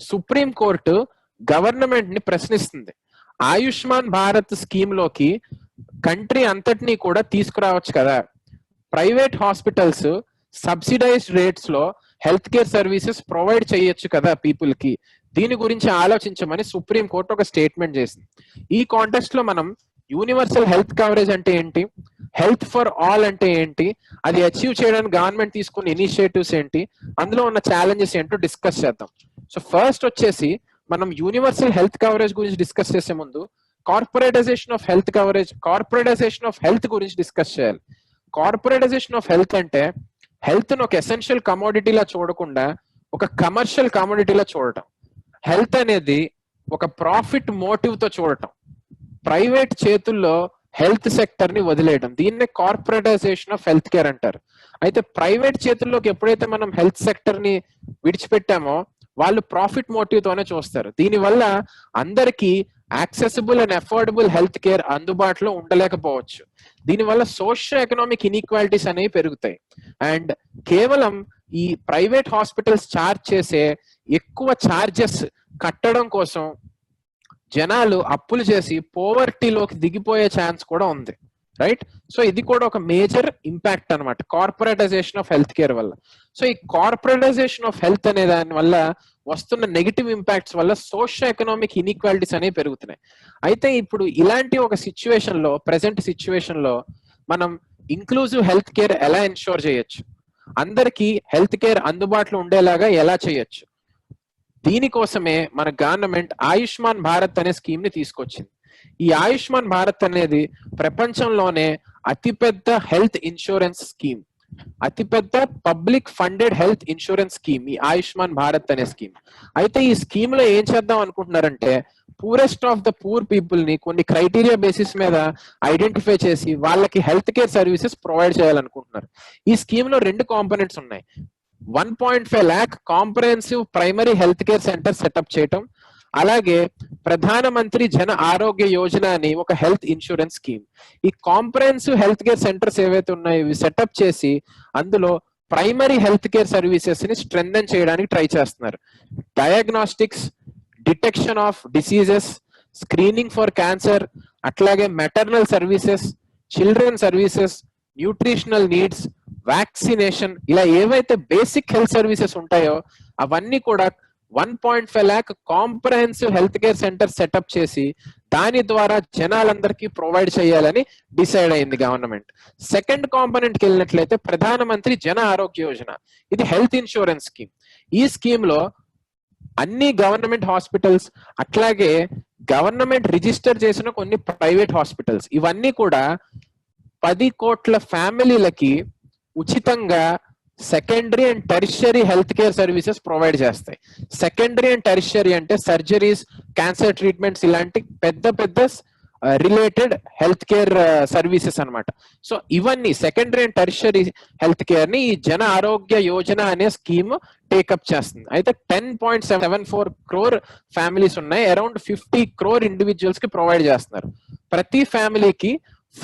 Supreme court గవర్నమెంట్ని ప్రశ్నిస్తుంది. ఆయుష్మాన్ భారత్ స్కీమ్లోకి కంట్రీ అంతటినీ కూడా తీసుకురావచ్చు కదా. ప్రైవేట్ హాస్పిటల్స్ సబ్సిడైజ్డ్ రేట్స్లో హెల్త్ కేర్ సర్వీసెస్ ప్రొవైడ్ చేయొచ్చు కదా పీపుల్కి దీని గురించి ఆలోచించమని సుప్రీం కోర్టు ఒక స్టేట్మెంట్ చేసింది. ఈ కాంటెస్ట్లో మనం యూనివర్సల్ హెల్త్ కవరేజ్ అంటే ఏంటి? హెల్త్ ఫర్ ఆల్ అంటే ఏంటి? అది అచీవ్ చేయడానికి గవర్నమెంట్ తీసుకున్న ఇనిషియేటివ్స్ ఏంటి? అందులో ఉన్న ఛాలెంజెస్ ఏంటో డిస్కస్ చేద్దాం. సో ఫస్ట్ వచ్చేసి మనం యూనివర్సల్ హెల్త్ కవరేజ్ గురించి డిస్కస్ చేసే ముందు corporatisation of health coverage corporatisation of health గురించి డిస్కస్ చేయాలి. కార్పొరేటైజేషన్ ఆఫ్ హెల్త్ అంటే హెల్త్ను ఒక ఎసెన్షియల్ కమోడిటీలా చూడకుండా ఒక కమర్షియల్ కమోడిటీలా చూడటం. హెల్త్ అనేది ఒక ప్రాఫిట్ మోటివ్తో చూడటం. ప్రైవేట్ చేతుల్లో హెల్త్ సెక్టర్ని వదిలేయడం దీన్నే కార్పొరేటైజేషన్ ఆఫ్ హెల్త్ కేర్ అంటారు. అయితే ప్రైవేట్ చేతుల్లోకి ఎప్పుడైతే మనం హెల్త్ సెక్టర్ని విడిచిపెట్టామో వాళ్ళు ప్రాఫిట్ మోటివ్ తోనే చూస్తారు. దీనివల్ల అందరికీ accessible and affordable health care అందుబాటులో ఉండలేకపోవచ్చు. దీనివల్ల సోషియో ఎకనామిక్ ఇన్ఈక్వాలిటీస్ అనేవి పెరుగుతాయి. అండ్ కేవలం ఈ ప్రైవేట్ హాస్పిటల్స్ చార్జ్ చేసే ఎక్కువ చార్జెస్ కట్టడం కోసం జనాలు అప్పులు చేసి పోవర్టీలోకి దిగిపోయే ఛాన్స్ కూడా ఉంది. రైట్? సో ఇది కూడా ఒక మేజర్ ఇంపాక్ట్ అనమాట కార్పొరేటైజేషన్ ఆఫ్ హెల్త్ కేర్ వల్ల. సో ఈ కార్పొరేటైజేషన్ ఆఫ్ హెల్త్ అనే దాని వల్ల వస్తున్న నెగిటివ్ ఇంపాక్ట్స్ వల్ల సోషల్ ఎకనామిక్ ఇన్ఈక్వాలిటీస్ అనేవి పెరుగుతున్నాయి. అయితే ఇప్పుడు ఇలాంటి ఒక సిచ్యువేషన్లో ప్రెసెంట్ సిచ్యువేషన్లో మనం ఇంక్లూజివ్ హెల్త్ కేర్ ఎలా ఎన్షోర్ చేయొచ్చు? అందరికీ హెల్త్ కేర్ అందుబాటులో ఉండేలాగా ఎలా చేయొచ్చు? దీనికోసమే మన గవర్నమెంట్ ఆయుష్మాన్ భారత్ అనే స్కీమ్ని తీసుకొచ్చింది. ఈ ఆయుష్మాన్ భారత్ అనేది ప్రపంచంలోనే అతిపెద్ద హెల్త్ ఇన్సూరెన్స్ స్కీమ్ అతిపెద్ద public funded health insurance scheme ఈ ఆయుష్మాన్ భారత్ అనే స్కీమ్. అయితే ఈ స్కీమ్లో ఏం చేద్దాం అనుకుంటున్నారంటే పూరెస్ట్ ఆఫ్ ద పూర్ పీపుల్ని కొన్ని క్రైటీరియా బేసిస్ మీద ఐడెంటిఫై చేసి వాళ్ళకి హెల్త్ కేర్ సర్వీసెస్ ప్రొవైడ్ చేయాలనుకుంటున్నారు. ఈ స్కీమ్లో రెండు కాంపోనెంట్స్ ఉన్నాయి. One point five lakh comprehensive primary health care centre set up చేయటం అలాగే ప్రధానమంత్రి జన ఆరోగ్య యోజన అని ఒక హెల్త్ ఇన్సూరెన్స్ స్కీమ్. ఈ కాంప్రహెన్సివ్ హెల్త్ కేర్ సెంటర్స్ ఏవైతే ఉన్నాయో ఇవి సెటప్ చేసి అందులో ప్రైమరీ హెల్త్ కేర్ సర్వీసెస్ని స్ట్రెంథన్ చేయడానికి ట్రై చేస్తున్నారు. Diagnostics detection of diseases screening for cancer అట్లాగే maternal services children services nutritional needs vaccination ఇలా ఏవైతే బేసిక్ హెల్త్ సర్వీసెస్ ఉంటాయో అవన్నీ కూడా one point five lakh comprehensive health care centre set up చేసి దాని ద్వారా జనాలందరికీ ప్రొవైడ్ చేయాలని డిసైడ్ అయింది గవర్నమెంట్ సెకండ్ కాంపోనెంట్కి వెళ్ళినట్లయితే ప్రధానమంత్రి జన ఆరోగ్య యోజన. ఇది హెల్త్ ఇన్సూరెన్స్ స్కీమ్ ఈ స్కీమ్లో అన్ని గవర్నమెంట్ హాస్పిటల్స్ అట్లాగే గవర్నమెంట్ రిజిస్టర్ చేసిన కొన్ని ప్రైవేట్ హాస్పిటల్స్ ఇవన్నీ కూడా పది కోట్ల ఫ్యామిలీలకి ఉచితంగా secondary and tertiary health care services provide చేస్తాయి. సెకండరీ అండ్ టెరిషరీ అంటే సర్జరీస్ క్యాన్సర్ ట్రీట్మెంట్స్ ఇలాంటి పెద్ద పెద్ద రిలేటెడ్ హెల్త్ కేర్ సర్వీసెస్ అన్నమాట. సో ఇవన్నీ సెకండరీ అండ్ టెరిషరీ హెల్త్ కేర్ని ఈ జన ఆరోగ్య యోజన అనే స్కీమ్ టేకప్ చేస్తుంది. అయితే ten point seven four crore families ఉన్నాయి. అరౌండ్ ఫిఫ్టీ క్రోర్ ఇండివిజువల్స్కి ప్రొవైడ్ చేస్తున్నారు. ప్రతి ఫ్యామిలీకి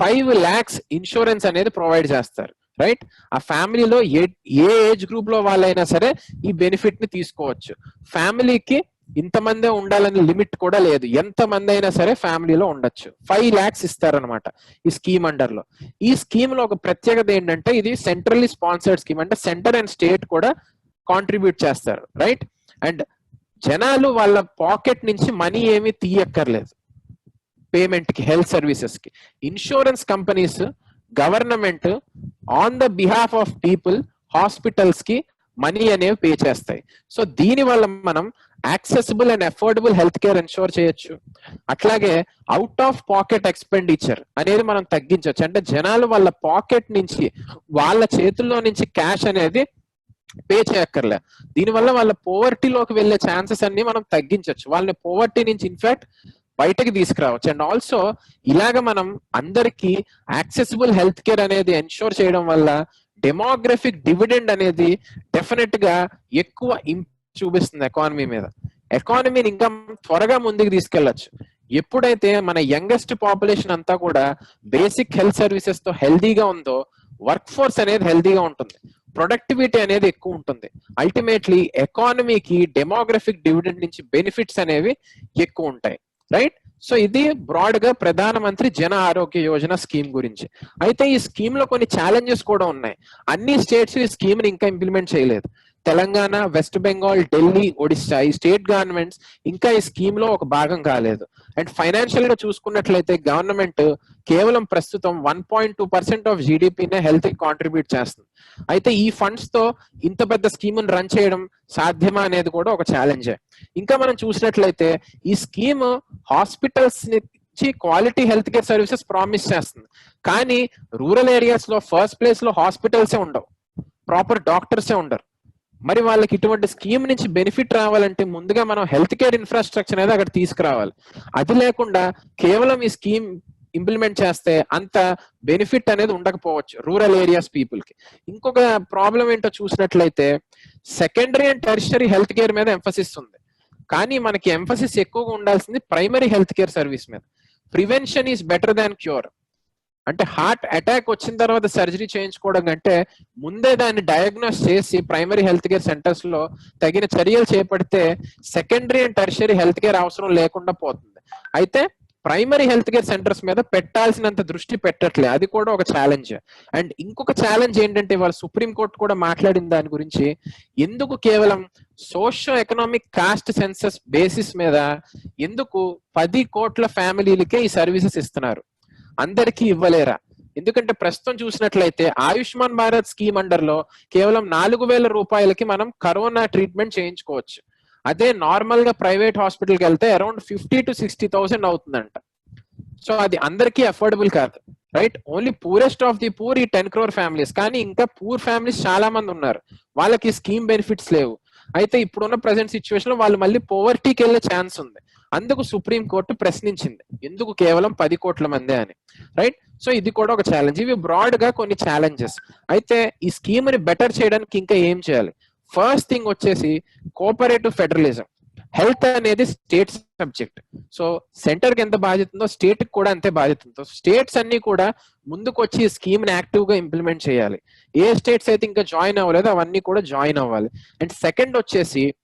ఫైవ్ ల్యాక్స్ ఇన్సూరెన్స్ అనేది ప్రొవైడ్ చేస్తారు. రైట్ ఆ ఫ్యామిలీలో ఏ ఏ ఏజ్ గ్రూప్లో వాళ్ళైనా సరే ఈ బెనిఫిట్ని తీసుకోవచ్చు. ఫ్యామిలీకి ఇంతమందే ఉండాలని లిమిట్ కూడా లేదు. ఎంత మంది అయినా సరే ఫ్యామిలీలో ఉండొచ్చు. ఫైవ్ ల్యాక్స్ ఇస్తారనమాట ఈ స్కీమ్ అండర్లో ఈ స్కీమ్లో ఒక ప్రత్యేకత ఏంటంటే ఇది సెంట్రల్లీ స్పాన్సర్డ్ స్కీమ్. అంటే సెంటర్ అండ్ స్టేట్ కూడా కాంట్రిబ్యూట్ చేస్తారు. రైట్ అండ్ జనాలు వాళ్ళ పాకెట్ నుంచి మనీ ఏమీ తీయక్కర్లేదు. పేమెంట్కి health సర్వీసెస్కి insurance companies government on the behalf of people హాస్పిటల్స్కి మనీ అనేవి పే చేస్తాయి. సో దీని వల్ల మనం accessible and affordable health care ensure చేయొచ్చు. అట్లాగే అవుట్ ఆఫ్ పాకెట్ ఎక్స్పెండిచర్ అనేది మనం తగ్గించవచ్చు అంటే జనాలు వాళ్ళ పాకెట్ నుంచి వాళ్ళ చేతుల్లో నుంచి క్యాష్ అనేది పే చేయక్కర్లే. దీనివల్ల వాళ్ళ పోవర్టీలోకి వెళ్ళే ఛాన్సెస్ అన్ని మనం తగ్గించవచ్చు వాళ్ళని పోవర్టీ నుంచి ఇన్ఫాక్ట్ బయటకి తీసుకురావచ్చు. అండ్ ఆల్సో ఇలాగ మనం అందరికి యాక్సెసిబుల్ హెల్త్ కేర్ అనేది ఎన్షోర్ చేయడం వల్ల డెమోగ్రఫిక్ డివిడెండ్ అనేది డెఫినెట్గా ఎక్కువ చూపిస్తుంది ఎకానమీ మీద. ఎకానమీని ఇంకా త్వరగా ముందుకు తీసుకెళ్ళొచ్చు ఎప్పుడైతే మన యంగెస్ట్ పాపులేషన్ అంతా కూడా బేసిక్ హెల్త్ సర్వీసెస్తో హెల్దీగా ఉందో వర్క్ ఫోర్స్ అనేది హెల్దీగా ఉంటుంది. ప్రొడక్టివిటీ అనేది ఎక్కువ ఉంటుంది. అల్టిమేట్లీ ఎకానమీకి డెమోగ్రఫిక్ డివిడెండ్ నుంచి బెనిఫిట్స్ అనేవి ఎక్కువ ఉంటాయి. రైట్ సో ఇది బ్రాడ్గా ప్రధానమంత్రి జన ఆరోగ్య యోజన స్కీమ్ గురించి. అయితే ఈ స్కీమ్లో కొన్ని ఛాలెంజెస్ కూడా ఉన్నాయి. అన్ని స్టేట్స్ ఈ స్కీమ్ని ఇంకా ఇంప్లిమెంట్ చేయలేదు. తెలంగాణ వెస్ట్ బెంగాల్ ఢిల్లీ ఒడిశా ఈ స్టేట్ గవర్నమెంట్స్ ఇంకా ఈ స్కీమ్లో ఒక భాగం కాలేదు. అండ్ ఫైనాన్షియల్గా చూసుకున్నట్లయితే గవర్నమెంట్ కేవలం ప్రస్తుతం one point two percent of జీడిపినే హెల్త్కి కాంట్రిబ్యూట్ చేస్తుంది. అయితే ఈ ఫండ్స్తో ఇంత పెద్ద స్కీమ్ను రన్ చేయడం సాధ్యమా అనేది కూడా ఒక ఛాలెంజే ఇంకా మనం చూసినట్లయితే ఈ స్కీమ్ హాస్పిటల్స్ నుంచి quality health care services promise చేస్తుంది. కానీ రూరల్ ఏరియాస్లో ఫస్ట్ ప్లేస్లో హాస్పిటల్సే ఉండవు. ప్రాపర్ డాక్టర్సే ఉండరు. మరి వాళ్ళకి ఇటువంటి స్కీమ్ నుంచి బెనిఫిట్ రావాలంటే ముందుగా మనం హెల్త్ కేర్ ఇన్ఫ్రాస్ట్రక్చర్ అనేది అక్కడ తీసుకురావాలి. అది లేకుండా కేవలం ఈ స్కీమ్ ఇంప్లిమెంట్ చేస్తే అంత బెనిఫిట్ అనేది ఉండకపోవచ్చు రూరల్ ఏరియాస్ పీపుల్కి ఇంకొక ప్రాబ్లం ఏంటో చూసినట్లయితే secondary and tertiary health care మీద ఎంఫసిస్ ఉంది. కానీ మనకి ఎంఫసిస్ ఎక్కువగా ఉండాల్సింది ప్రైమరీ హెల్త్ కేర్ సర్వీస్ మీద. Prevention is better than cure. అంటే హార్ట్ అటాక్ వచ్చిన తర్వాత సర్జరీ చేయించుకోవడం కంటే ముందే దాన్ని డయాగ్నోస్ చేసి ప్రైమరీ హెల్త్ కేర్ సెంటర్స్లో తగిన చర్యలు చేపడితే secondary and tertiary health care అవసరం లేకుండా పోతుంది. అయితే ప్రైమరీ హెల్త్ కేర్ సెంటర్స్ మీద పెట్టాల్సినంత దృష్టి పెట్టట్లే. అది కూడా ఒక ఛాలెంజ్ అండ్ ఇంకొక ఛాలెంజ్ ఏంటంటే వాళ్ళ సుప్రీంకోర్టు కూడా మాట్లాడిన దాని గురించి ఎందుకు కేవలం socio economic caste census basis మీద ఎందుకు పది కోట్ల ఫ్యామిలీలకే ఈ సర్వీసెస్ ఇస్తున్నారు? అందరికీ ఇవ్వలేరా? ఎందుకంటే ప్రస్తుతం చూసినట్లయితే ఆయుష్మాన్ భారత్ స్కీమ్ అండర్లో కేవలం నాలుగు వేల రూపాయలకి మనం కరోనా ట్రీట్మెంట్ చేయించుకోవచ్చు. అదే నార్మల్గా ప్రైవేట్ హాస్పిటల్కి వెళ్తే around fifty to sixty thousand అవుతుందంట. సో అది అందరికీ అఫోర్డబుల్ కాదు. Right? Only poorest of the poor ఈ టెన్ క్రోర్ ఫ్యామిలీస్. కానీ ఇంకా పూర్ ఫ్యామిలీస్ చాలా మంది ఉన్నారు. వాళ్ళకి స్కీమ్ బెనిఫిట్స్ లేవు. అయితే ఇప్పుడున్న ప్రజెంట్ సిచ్యువేషన్లో వాళ్ళు మళ్ళీ పోవర్టీకి వెళ్ళే ఛాన్స్ ఉంది. అందుకు సుప్రీం కోర్టు ప్రశ్నించింది. ఎందుకు కేవలం పది కోట్ల మందే అని. రైట్? సో ఇది కూడా ఒక ఛాలెంజ్ ఇవి బ్రాడ్గా కొన్ని ఛాలెంజెస్ అయితే ఈ స్కీమ్ని బెటర్ చేయడానికి ఇంకా ఏం చేయాలి? ఫస్ట్ థింగ్ వచ్చేసి కోఆపరేటివ్ ఫెడరలిజం హెల్త్ అనేది స్టేట్ సబ్జెక్ట్ సో సెంటర్కి ఎంత బాధ్యత ఉందో స్టేట్కి కూడా అంతే బాధ్యత ఉందో. స్టేట్స్ అన్ని కూడా ముందుకు వచ్చి ఈ స్కీమ్ని యాక్టివ్గా ఇంప్లిమెంట్ చేయాలి. ఏ స్టేట్స్ అయితే ఇంకా జాయిన్ అవ్వలేదు అవన్నీ కూడా జాయిన్ అవ్వాలి. అండ్ సెకండ్ వచ్చేసి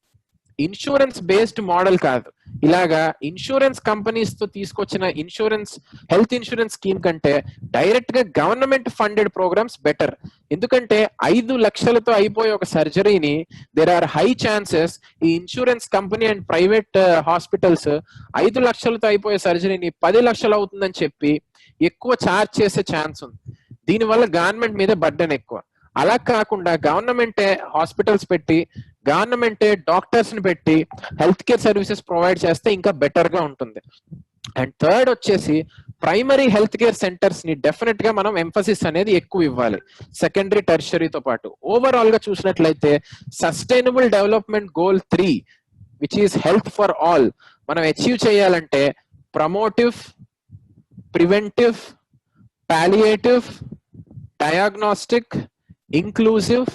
ఇన్సూరెన్స్ బేస్డ్ మోడల్ కాదు. ఇలాగా ఇన్సూరెన్స్ కంపెనీస్తో తీసుకొచ్చిన ఇన్సూరెన్స్ హెల్త్ ఇన్సూరెన్స్ స్కీమ్ కంటే డైరెక్ట్గా గవర్నమెంట్ ఫండెడ్ ప్రోగ్రామ్స్ బెటర్. ఎందుకంటే ఐదు లక్షలతో అయిపోయే ఒక సర్జరీని దేర్ ఆర్ హై ఛాన్సెస్ ఈ insurance company and private uh, hospitals ఐదు లక్షలతో అయిపోయే సర్జరీని పది లక్షలు అవుతుందని చెప్పి ఎక్కువ ఛార్జ్ చేసే ఛాన్స్ ఉంది. దీనివల్ల గవర్నమెంట్ మీద బర్డెన్ ఎక్కువ. అలా కాకుండా గవర్నమెంటే హాస్పిటల్స్ పెట్టి గవర్నమెంటే డాక్టర్స్ని పెట్టి హెల్త్ కేర్ సర్వీసెస్ ప్రొవైడ్ చేస్తే ఇంకా బెటర్గా ఉంటుంది. అండ్ థర్డ్ వచ్చేసి ప్రైమరీ హెల్త్ కేర్ సెంటర్స్ని డెఫినెట్గా మనం ఎంఫసిస్ అనేది ఎక్కువ ఇవ్వాలి. సెకండరీ టెర్షరీతో పాటు. ఓవరాల్గా చూసినట్లయితే sustainable development goal three which is health for all. మనం అచీవ్ చేయాలంటే promotive preventive palliative diagnostic inclusive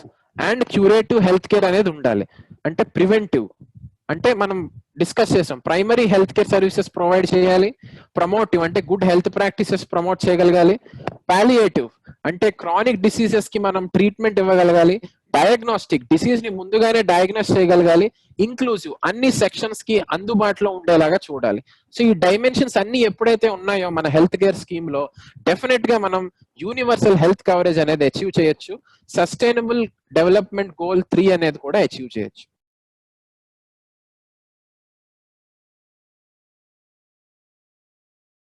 and curative health care అనేది ఉండాలి. అంటే ప్రివెంటివ్. అంటే మనం డిస్కస్ చేసాం. Primary health care services provide చేయాలి. ప్రమోటివ్ అంటే గుడ్ హెల్త్ ప్రాక్టీసెస్ ప్రమోట్ చేయగలగాలి. పాలియేటివ్ అంటే క్రానిక్ డిసీజెస్కి మనం ట్రీట్మెంట్ ఇవ్వగలగాలి. డయాగ్నోస్టిక్ డిసీజ్ని ముందుగానే డయాగ్నోస్ చేయగలగాలి ఇంక్లూజివ్ అన్ని సెక్షన్స్కి అందుబాటులో ఉండేలాగా చూడాలి. సో ఈ డైమెన్షన్స్ అన్ని ఎప్పుడైతే ఉన్నాయో మన హెల్త్ కేర్ స్కీమ్లో డెఫినెట్గా మనం యూనివర్సల్ హెల్త్ కవరేజ్ అనేది అచీవ్ చేయొచ్చు. సస్టైనబుల్ డెవలప్మెంట్ గోల్ త్రీ అనేది కూడా అచీవ్ చేయొచ్చు.